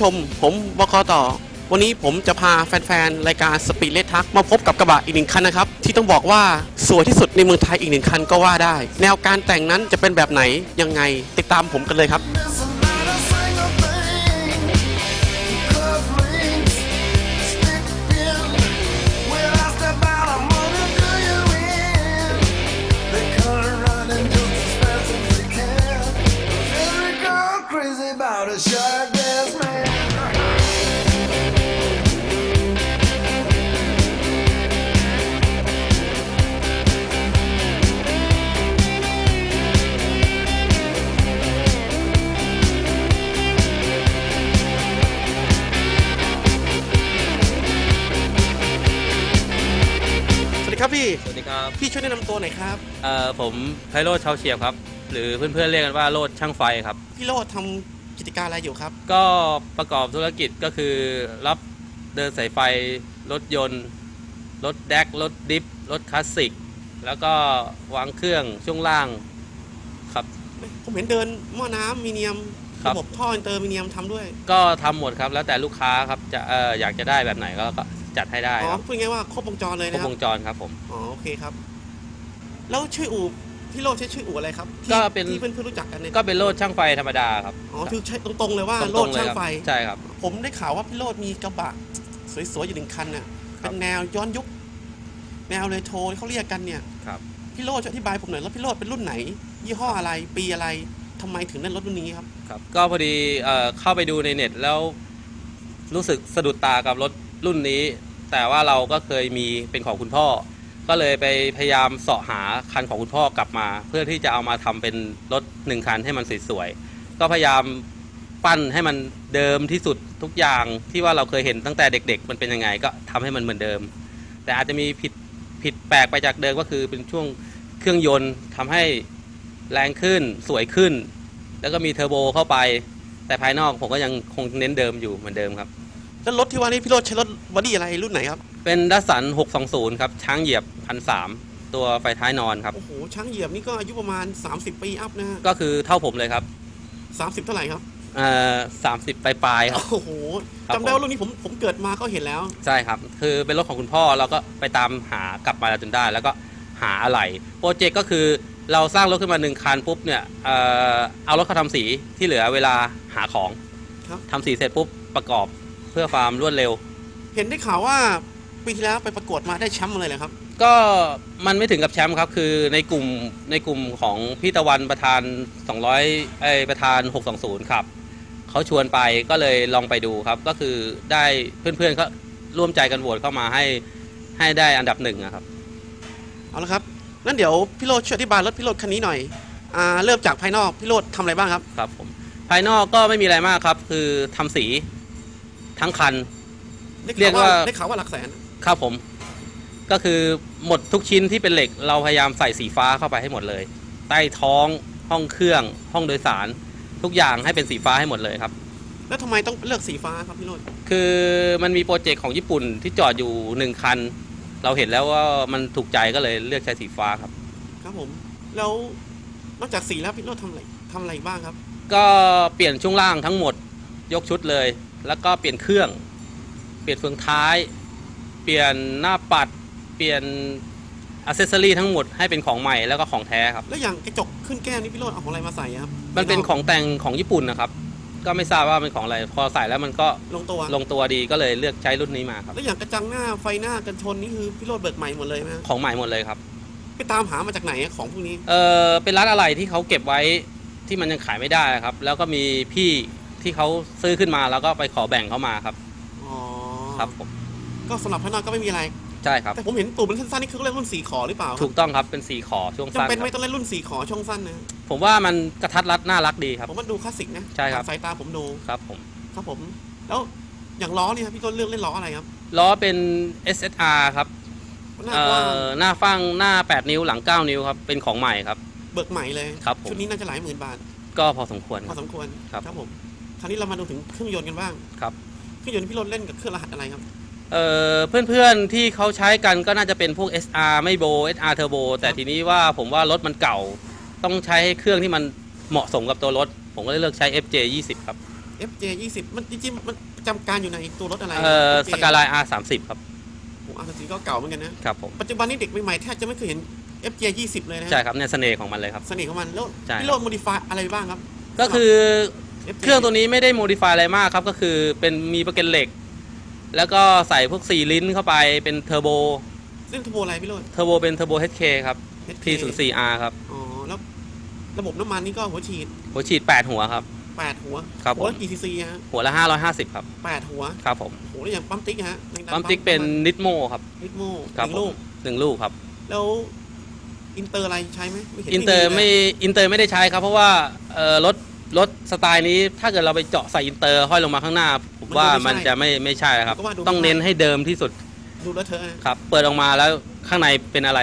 ผู้ชม ผมบคต่อ วันนี้ผมจะพาแฟนๆ รายการสปีดเลททักมาพบกับกระบะอีกหนึ่งคันนะครับ ที่ต้องบอกว่าสวยที่สุดในเมืองไทยอีกหนึ่งคันก็ว่าได้ แนวการแต่งนั้นจะเป็นแบบไหนยังไงติดตามผมกันเลยครับ Doesn't matter ช่วยแนะนำตัวหน่อยครับ เอ่อผมไพโรธชาวเฉียบครับ หรือเพื่อนๆเรียกกันว่าโรดช่างไฟครับ พี่โรดทำกิจการอะไรอยู่ครับ ก็ประกอบธุรกิจก็คือรับเดินสายไฟ รถยนต์ รถแดกรถดิฟรถคลาสสิก แล้วก็วางเครื่องช่วงล่างครับ ผมเห็นเดินหม้อน้ำมีเนียมครับ ระบบท่ออินเตอร์มีเนียมทำด้วยก็ทำหมดครับแล้วแต่ลูกค้าครับจะเอ่ออยากจะได้แบบไหนก็ก็จัดให้ได้อ๋อครับพูดง่ายๆว่าครบวงจรเลยครบนะครัวบงจรครับผม อ๋อโอเคครับ แล้วชื่ออู่พี่โรดใช้ชื่ออู่อะไรครับที่ก็เป็น ที่เพื่อนๆรู้จักกันเนี่ยก็เป็นโรดช่างไฟธรรมดาครับอ๋อคือใช้ตรงๆเลยว่าตโรรดงๆเลยช่างครับไฟ ใช่ครับ ผมได้ข่าวว่าพี่โรดมีกระบะสวยๆอยู่หนึ่งคันน่ะครับ เป็นแนวย้อนยุค แนวเลยโทที่เขาเรียกกันเนี่ยครับ พี่โรดช่วยอธิบายผมหน่อยแล้วพี่โรดเป็นรุ่นไหน ยี่ห้ออะไร ปีอะไรทำไมถึงเล่นรถรุ่นนี้ครับ ครับก็พอดีเอ่อเข้าไปดูในเน็ตแล้วรู้สึกสะดุดตากับรถรุ่นนี้ แต่ว่าเราก็เคยมีเป็นของคุณพ่อ ก็เลยไปพยายามเสาะหาคันของคุณพ่อกลับมา เพื่อที่จะเอามาทำเป็นรถหนึ่งคันให้มันสวยๆก็พยายามปั้นให้มันเดิมที่สุดทุกอย่างที่ว่าเราเคยเห็นตั้งแต่เด็ก ๆ มันเป็นยังไงก็ทำให้มันเหมือนเดิม แต่อาจจะมีผิดผิดแปลกไปจากเดิมก็คือเป็นช่วงเครื่องยนต์ทำให้แรงขึ้นสวยขึ้น แล้วก็มีเทอร์โบเข้าไป แต่ภายนอกผมก็ยังคงเน้นเดิมอยู่เหมือนเดิมครับ แล้วรถที่ว่านี้พี่โรดใช้รถบอดี้อะไรรุ่นไหนครับ เป็นดัสสัน 620 ครับ ช้างเหยียบพันสามตัวไฟท้ายนอนครับ โอ้โหช้างเหยียบนี่ก็อายุประมาณ 30 ปีอัพนะฮะก็คือเท่าผมเลยครับ 30 เท่าไหร่ครับเอ่อสามสิบปลายๆครับ โอ้โหครับจำได้ว่ารุ่นนี้ผมผมเกิดมาก็เห็นแล้ว ใช่ครับ คือเป็นรถของคุณพ่อเราก็ไปตามหากลับมาจนได้ แล้วก็หาอะไรโปรเจกต์ก็คือเราสร้างรถขึ้นมาหนึ่งคันปุ๊บเนี่ยเอ่อเอารถเขาทำสีที่เหลือเวลาหาของครับ ทำสีเสร็จปุ๊บประกอบ เพื่อความรวดเร็ว เห็นได้ข่าวว่าปีที่แล้วไปประกวดมาได้แชมป์มาเลยเลยครับ ก็มันไม่ถึงกับแชมป์ครับ คือในกลุ่มในกลุ่มของพี่ตะวันประธาน 200ไอยประธาน 620 ครับเขาชวนไปก็เลยลองไปดูครับ ก็คือได้เพื่อนๆเขาร่วมใจกันโหวตเข้ามาให้ให้ได้อันดับหนึ่งอะครับ เอาละครับนั่นเดี๋ยวพี่โรดช่วยอธิบายรถพี่โรดคันนี้หน่อยอ่าเริ่มจากภายนอกพี่โรดทำอะไรบ้างครับ ครับผมภายนอกก็ไม่มีอะไรมากครับ คือทำสี ทั้งคันได้เรีข่ายวกว่าว่า ได้ข่าวว่าหลักแสน ครับผม ก็คือหมดทุกชิ้นที่เป็นเหล็ก เราพยายามใส่สีฟ้าเข้าไปให้หมดเลย ใต้ท้องห้องเครื่อง ห้องโดยสาร ทุกอย่างให้เป็นสีฟ้าให้หมดเลยครับ แล้วทำไมต้องเลือกสีฟ้าครับพี่โรดคือมันมีโปรเจกต์ของญี่ปุ่นที่จอดอยู่หนึ่งคัน เราเห็นแล้วว่ามันถูกใจก็เลยเลือกใช้สีฟ้าครับ ครับผม แล้วนอกจากสีแล้วพี่โรดทำอะไรทำอะไรบ้างครับ ก็เปลี่ยนช่วงล่างทั้งหมดยกชุดเลย แล้วก็เปลี่ยนเครื่อง เปลี่ยนเฟืองท้าย เปลี่ยนหน้าปัด เปลี่ยนอัเซสซอรี่ทั้งหมดให้เป็นของใหม่แล้วก็ของแท้ครับ แล้วอย่างกระจกขึ้นแก้มนี่พี่โรดเอาของอะไรมาใส่อะครับมันเป็นของแต่งของญี่ปุ่นนะครับ ก็ไม่ทราบว่าเป็นของอะไร พอใส่แล้วมันก็ลงตัวลงตัวดีก็เลยเลือกใช้รุ่นนี้มาครับ แล้วอย่างกระจังหน้าไฟหน้ากันชนนี่คือพี่โรดเบิกใหม่หมดเลยไหมฮะของใหม่หมดเลยครับ ไปตามหามาจากไหนอะของพวกนี้ เออเป็นร้านอะไรที่เขาเก็บไว้ที่มันยังขายไม่ได้ครับ แล้วก็มีพี่ ที่เขาซื้อขึ้นมาแล้วก็ไปขอแบ่งเขามาครับ อ๋อครับผมก็สำหรับภายนอกก็ไม่มีอะไร ใช่ครับ แต่ผมเห็นตูดมันสั้นๆนี่คือเขาเรียกรุ่นสี่ขอหรือเปล่าถูกต้องครับเป็นสีขอช่วงสั้จำนเป็นไหมครับต้องเล่นรุ่นสี่ขอช่วงสั้นนะผมว่ามันกระทัดรัดน่ารักดีครับ ผมว่าดูคลาสสิกนะใช่ครับตามสายตาผมดูครับผมครับผม แล้วอย่างล้อเนี่ยครับพี่ต้นเลือกเล่นล้ออะไรครับล้อเป็น SSR ครับหน้าเอ่กว้างอหน้าฟังหน้า 8 นิ้วหลัง 9 นิ้วครับเป็นของใหม่ครับ เบิกใหม่เลย ครับผม ชุดนี้น่าจะหลายหมื่นบาท ก็พอสมควรพคอรับ สมควรครับ ผม คราวนี้เรามาดูถึงเครื่องยนต์กันบ้างครับเครื่องยนต์ที่พี่รถเล่นกับเครื่องรหัสอะไรครับเอ่อเพื่อนๆที่เขาใช้กันก็น่าจะเป็นพวก SR ไม่โบ SR Turbo แต่ทีนี้ว่าผมว่ารถมันเก่า ต้องใช้เครื่องที่มันเหมาะสมกับตัวรถ ผมก็เลยเลือกใช้ FJ 20ครับอ FJ 20มันจริงๆมันประจำการอยู่ในตัวรถอะไรเอ่อ FJ สกาไลน์ R30 ครับโอ้อาร์ซีก็เก่าเหมือนกันนะครับผมปัจจุบันนี้เด็กใหม่ๆแทบจะไม่เคยเห็น FJ 20เลยนะใช่ครับเนี่ยเสน่ห์ของมันเลยครับเสน่ห์ของมันแล้วใช่พี่โรดโมดิฟายอะไรบ้างครับก็คือ FJ เครื่องตัวนี้ไม่ได้โมดิฟายอะไรมากครับ ก็คือเป็นมีประเกันเหล็ก แล้วก็ใส่พวก4ลิ้นเข้าไปเป็นเทอร์โบเล่นเทอร์โบอะไรพี่โรด เทอร์โบเป็นเทอร์โบ HK ครับ HK T04R ครับ อ๋อ แล้วระบบน้ำมันนี่ก็หัวฉีด หัวฉีด 8 หัวครับ 8 หัวครับหัวผมละกี่ซีซีฮะ หัวละ 550 ครับ 8 หัว ครับผมโหแล้วอย่างปั๊มติ๊กฮะแรงดันปั๊มติ๊กเป็นนิดโมครับนิดโม่ครับหนึ่งผลูมกหนึ่งลูกครับ แล้วอินเตอร์อะไรใช้ไหมไม่เห็นอินเตอร์ไม่ลยอินเตอร์ไม่ได้ใช้ครับ เพราะว่าเอ่อรถ รถสไตล์นี้ถ้าเกิดเราไปเจาะใส่อินเตอร์ห้อยลงมาข้างหน้าผมว่ามันจะไม่ไม่ใช่ครับต้องเน้นให้เดิมที่สุดดูแล้วเธอะฮะครับ เปิดออกมาแล้วข้างในเป็นอะไร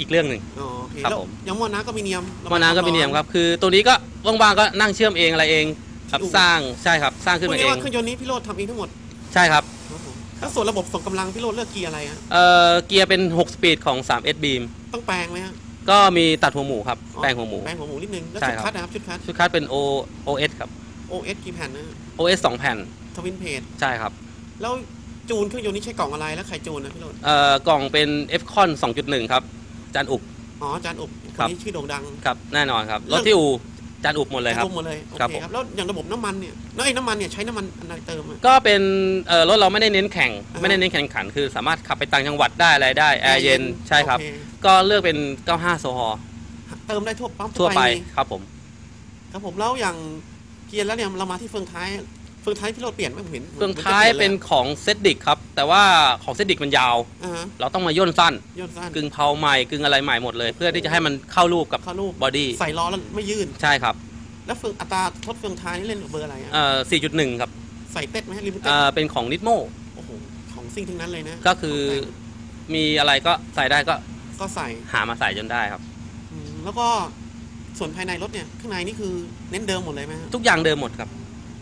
อีกเรื่องหนึ่ง อ๋อโอเคครับแล้วผมอยังมอน้ำก็มีเนียมมอน้ำก็มีเนียมครับ คือตัวนี้ก็ว่างๆก็นั่งเชื่อมเองอะไรเองครับที่อู่สร้างใช่ครับ สร้างขึ้นพูดมาเอง่ายๆงว่าเครื่องยนต์นี้พี่โรดทำเองทั้งหมดใช่ครับ ครับผมแล้วส่วนระบบส่งกำลังพี่โรดเลือกเกียร์อะไรฮะเอ่อเกียร์เป็น 6 สปีดของ 3S Beam ต้องแปลงไหมฮะ ก็มีตัดหัวหมูครับอ๋อแปลงหัวหมู แปลงหัวหมูนิดนึง แล้วใช่ชุดครับ คัดนะครับ ชุดคัด ชุดคัดเป็น O OS ครับ OS กี่แผ่นนะ OS 2แผ่น ทวินเพจ ใช่ครับ แล้วจูนเครื่องยนต์นี้ใช้กล่องอะไร แล้วใครจูนนะพี่โรดเอ่อกล่องเป็น Fcon 2.1 ครับ จานอุบอ๋ออาจารย์อุบคครันบนี้ชื่อโด่งดัง ครับ แน่นอนครับ รถที่อู่ จานอุบหมดเลยครับ รวมหมดเลยโอครับเคผม ครับแล้วอย่างระบบน้ำมันเนี่ยแล้วไอ้น้ำมันเนี่ยใช้น้ำมันอะไรเติมอะ ก็เป็นเอ่อรถเราไม่ได้เน้นแข่ง อ่าฮะ ไม่ได้เน้นแข่งขัน คือสามารถขับไปต่างจังหวัดได้อะไรได้แอร์เย็นใช่ครับ โอเก็เลือกเป็น 95 โซฮอเติมได้ทั่วปั๊มทั่วไปมีครับผม ครับผมแล้วอย่างเกียร์แล้วเนี่ยเรามาที่เฟืองท้าย เฟืองท้ายพี่โรดเปลี่ยนไหมผมเห็นเฟืองท้ายเป็นของเซตดิกครับ แต่ว่าของเซตดิกมันยาว อ่าฮะเราต้องมาย่นสั้นยนต์สั้น กึ่งเพาใหม่กึ่งอะไรใหม่หมดเลย เพื่อที่จะให้มันเข้ารูปกับเข้ารูป บอดี้ใส่ล้อแล้วไม่ยื่นใช่ครับแล้วเฟืองอัตราทดเฟืองท้ายนี่เล่นเบอร์อะไรอะเอ่อ4.1 ครับใส่เต็ดไหมลิมิเต็ดเอ่อเป็นของนิดโมโอ้โหของซิ่งทั้งนั้นเลยนะก็คือมีอะไรก็ใส่ได้ก็ก็ใส่หามาใส่จนได้ครับ อืมแล้วก็ส่วนภายในรถเนี่ยข้างในนี่คือเน้นเดิมหมดเลยไหมฮะทุกอย่างเดิมหมดครับ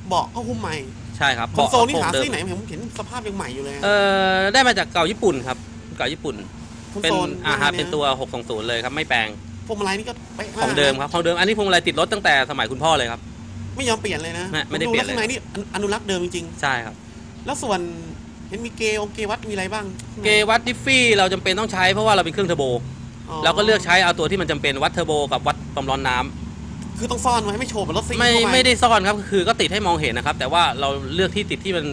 เบาะก็หุ้มใหม่ใช่ครับคอนโซลนี่เบาะหาเดิมซื้อไหนผมเห็นสภาพยังใหม่อยู่เลยอะเอ่อได้มาจากเก่าญี่ปุ่นครับเก่าญี่ปุ่นคอนเป็นโซลอ่าฮะยเป็นตัว 620 เลยครับไม่แปลงพวงมาลัยนี่ก็ป๊ะากของเดิมนะครับของเดิมอันนี้พวงมาลัยติดรถตั้งแต่สมัยคุณพ่อเลยครับ ไม่ยอมเปลี่ยนเลยนะไม่ไม่ได้เปลี่ยนเลยข้างในนี่อนุอนุรักษ์เดิมจริงใช่ครับๆแล้วส่วนเห็นมีเกลเกวัดมีอะไรบ้าง เกวัดดิฟฟี่เราจำเป็นต้องใช้เพราะว่าเราเป็นเครื่องเทอร์โบอ๋อเราก็เลือกใช้เอาตัวที่มันจำเป็นวัดเทอร์โบกับวัดความร้อนน้ำ คือต้องซ่อนไว้ไม่โชว์เหมือนรถซิ่งไม่ทั่วปไม่ได้ซ่อนครับคือก็ติดให้มองเห็นนะครับ แต่ว่าเราเลือกที่ติดที่มัน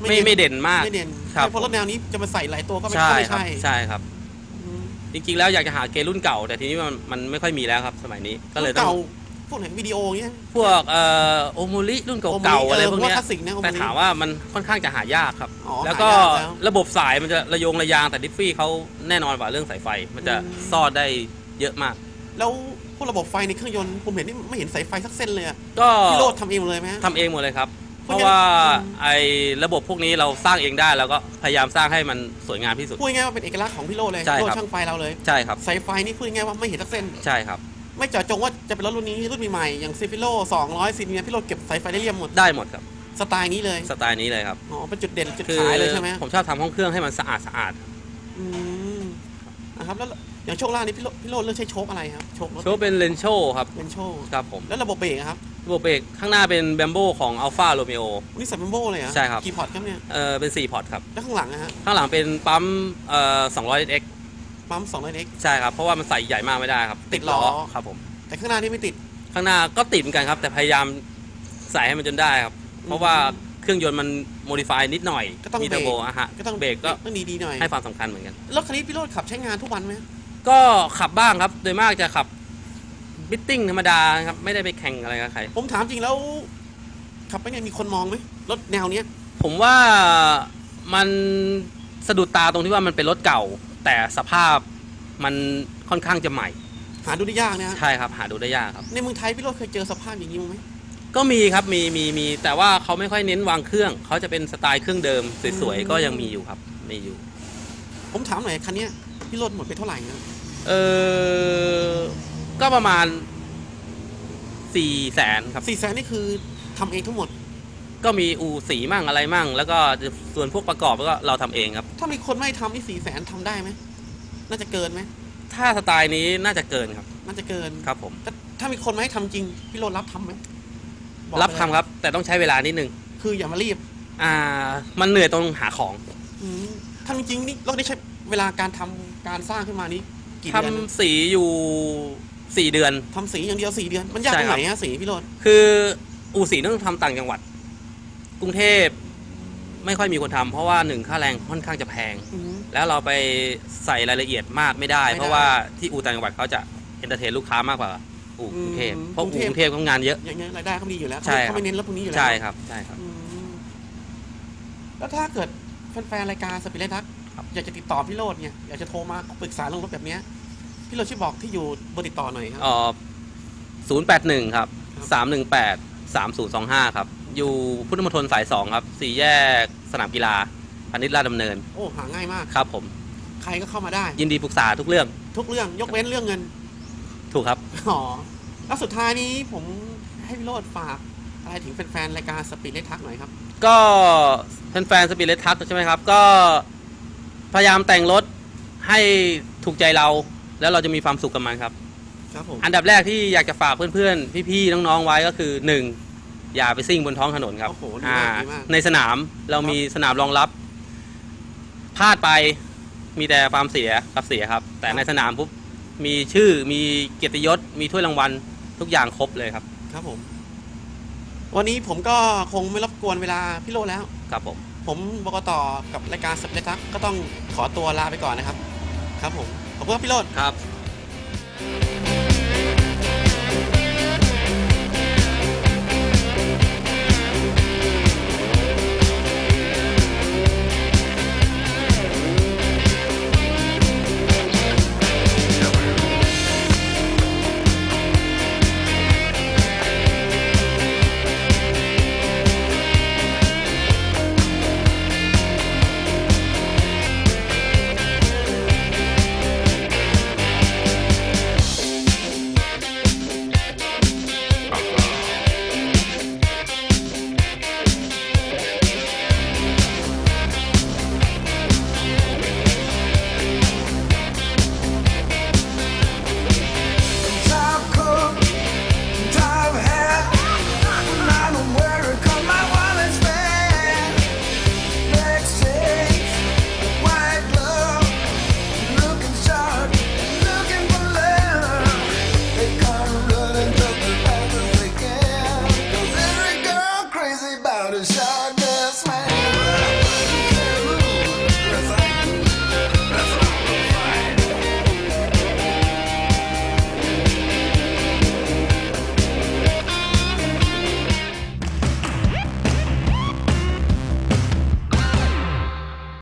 ไม่ไม่เด่นมาก ไม่เด่นครับ เพราะรถแนวนี้จะมาใส่หลายตัวก็ไม่ใช่ก็ไม่ครับใช่ใช่ครับ อืมจริงๆแล้วอยากจะหาเกรุ่นเก่า แต่ทีนี้มันมันไม่ค่อยมีแล้วครับ สมัยนี้ก็เลยต้อเก่างพวกไหนวิดีโออย่างเงี้ย พวกเอ่อโอมูริรุ่นเก่าๆอะไรพวกเนี้ยคลาสสิกนะแต่ถามว่ามันค่อนข้างจะหายากครับ อ๋อแล้วก็หายากแล้วระบบสายมันจะระโยงระยางแต่ดิฟฟี่เขาแน่นอนกว่าเรื่องสายไฟ มันจะอืม ซ่อนได้เยอะมาก แล้ว พวกระบบไฟในเครื่องยนต์ผมเห็นนี่ไม่เห็นสายไฟสักเส้นเลยอะก็พี่โรดทำเองหมดเลยไหมฮะ ทำเองหมดเลยครับ เพเพราะราะงั้น ว่าอืมไอ้ระบบพวกนี้เราสร้างเองได้แล้วก็พยายามสร้างให้มันสวยงามที่สุด พูดง่ายๆว่าเป็นเอกลักษณ์ของพี่โรดเลยใช่โรดครับ ช่างไฟเราเลยใช่ครับ สายไฟนี่พูดง่ายๆว่าไม่เห็นสักเส้น ใช่ครับ ไม่เจาะจงว่าจะเป็นรถรุ่นนี้รุ่นใหม่ๆอย่างซีฟิโล200ซีเนียพี่โรดเก็บสายไฟได้เรียบหมดได้หมดครับ สไตล์นี้เลยสไตล์นี้เลยครับ อ๋อเป็นจุดเด่นจุดคือขายเลยใช่ไหมผมชอบทำห้องเครื่องให้มันสะอาดสะอาด อืมนะครับแล้ว อย่างโชคล่างนี่พี่โรพี่โรดเลือกใช้โชคอะไรครับโชครถโชว์เป็นเลนโชครับเป็นโชคครับผมแล้วระบบเบรกอะครับระบบเบรกข้างหน้าเป็นแบมโบของ Alpha Romeo นี่ใส่เบมโบเลยเหรอใช่ครับ กี่พอร์ตครับเนี่ยเออเป็น 4 พอร์ตครับ แล้วข้างหลังนะฮะข้างหลังเป็นปั๊มเอ่อ200 x ปั๊ม200 x ใช่ครับ เพราะว่ามันใส่ใหญ่มากไม่ได้ครับติดล้อ ครับผม แต่ข้างหน้านี่ไม่ติด ข้างหน้าก็ติดเหมือนกันครับ แต่พยายามใส่ให้มันจนได้ครับ เพราะว่าเครื่องยนต์มันโมดิฟายนิดหน่อยก็ต้องมีเทอร์โบเบรกอะฮะก็ต้องเบรกก็ต้องดีๆหน่อยให้ความสำคัญเหมือนกัน รถคันนี้พี่โรดขับใช้งานทุกวันไหม ก็ขับบ้างครับ โดยมากจะขับบิทติ้งธรรมดาครับ ไม่ได้ไปแข่งอะไรกับใคร ผมถามจริงแล้ว ขับไปเนี่ยมีคนมองไหมรถแนวเนี้ย ผมว่ามันสะดุดตาตรงที่ว่ามันเป็นรถเก่า แต่สภาพมันค่อนข้างจะใหม่ หาดูได้ยากนะฮะใช่ครับ หาดูได้ยากครับ ในเมืองไทยพี่โรดเคยเจอสภาพอย่างนี้มั้างไหมก็มีครับมีมีมีแต่ว่าเขาไม่ค่อยเน้นวางเครื่อง เขาจะเป็นสไตล์เครื่องเดิมสวยๆก็ยังมีอยู่ครับมีอยู่ ผมถามหน่อยคันเนี้ย พี่โรดหมดไปเท่าไหร่นะเออก็ประมาณสี่แสนครับ สี่แสนนี่คือทำเองทั้งหมด ก็มีอูสีมั่งอะไรมั่ง แล้วก็ส่วนพวกประกอบก็เราทำเองครับ ถ้ามีคนไม่ทำนี่สี่แสนทำได้ไหมน่าจะเกินไหมถ้าสไตล์นี้น่าจะเกินครับ น่าจะเกินครับผม ถ้าถ้ามีคนมาให้ทำจริง พี่โรดรับทำไหมอกรับไปคำครับ แต่ต้องใช้เวลานิดนึงคืออย่ามารีบอ่า มันเหนื่อยตรงหาของ อืมทำจริงๆนี่เราได้ใช้เวลาการทำ การสร้างขึ้นมานี้กี่ทำเดือนนะสีอยู่สี่เดือนทำสีอย่างเดียวสี่เดือน มันยากใช่ตรงครัไหบนฮะสีพี่โรดคืออู่สีต้องทำต่างจังหวัด กรุงเทพไม่ค่อยมีคนทำเพราะว่าหนึ่งค่าแรงค่อนข้างจะแพง แล้วเราไปใส่รายละเอียดมากไม่ได้ไม่ได้ เพราะว่าที่อู่ต่างจังหวัดเขาจะเอนเตอร์เทนลูกค้ามากกว่าอู่กรุงเทพอืมเพราะกรุอู่งเทพกรุงเทพเขางานเยอะอย่างเงี้ยรายได้เขาดีอยู่แล้วใช่ครับเขาไม่เน้นเรื่องพวกนี้อยู่แล้วใช่ครับใช่ครับอืมแล้วถ้าเกิดแฟนๆรายการสปิเลทัก ครับอยากจะติดต่อพี่โรดเนี่ยอยากจะโทรมาปรึกษาเรื่องรถแบบเนี้ยพี่โรดช่วยบอกที่อยู่เบอร์ติดต่อหน่อยครับ อ๋อศูนย์แปดหนึ่งครับครับสามหนึ่งแปดสามศูนย์สองห้าครับ อยู่พุทธมณฑลสายสองครับ สี่แยกสนามกีฬาพาณิชย์ราชดำเนิน โอ้หาง่ายมาก ครับผม ใครก็เข้ามาได้ ยินดีปรึกษาทุกเรื่อง ทุกเรื่องยกเว้นเรื่องเงิน ถูกครับ อ๋อ แล้วสุดท้ายนี้ผมให้พี่โรดฝากอะไรถึงแฟนๆรายการสปิเลทักหน่อยครับ ก็แฟนๆสปิเลทักใช่ไหมครับ ก็ พยายามแต่งรถให้ถูกใจเรา แล้วเราจะมีความสุขกับมันครับ ครับผม อันดับแรกที่อยากจะฝากเพื่อนๆ พี่ๆ น้องๆ ไว้ก็คือ 1. อย่าไปซิ่งบนท้องถนนครับโอ้โหดีอ่ามากดีมาก ในสนามเรามีสนามรองรับพลาดไปมีแต่ความเสียกับเสียครับ แต่ในสนามปุ๊บมีชื่อมีเกียรติยศ มีถ้วยรางวัลทุกอย่างครบเลยครับ ครับผม วันนี้ผมก็คงไม่รบกวนเวลาพี่โรดแล้ว ครับผม ผมบกต่อกับรายการสปิเลทักก็ต้องขอตัวลาไปก่อนนะครับ ครับผม ขอบคุณครับพี่โรดครับ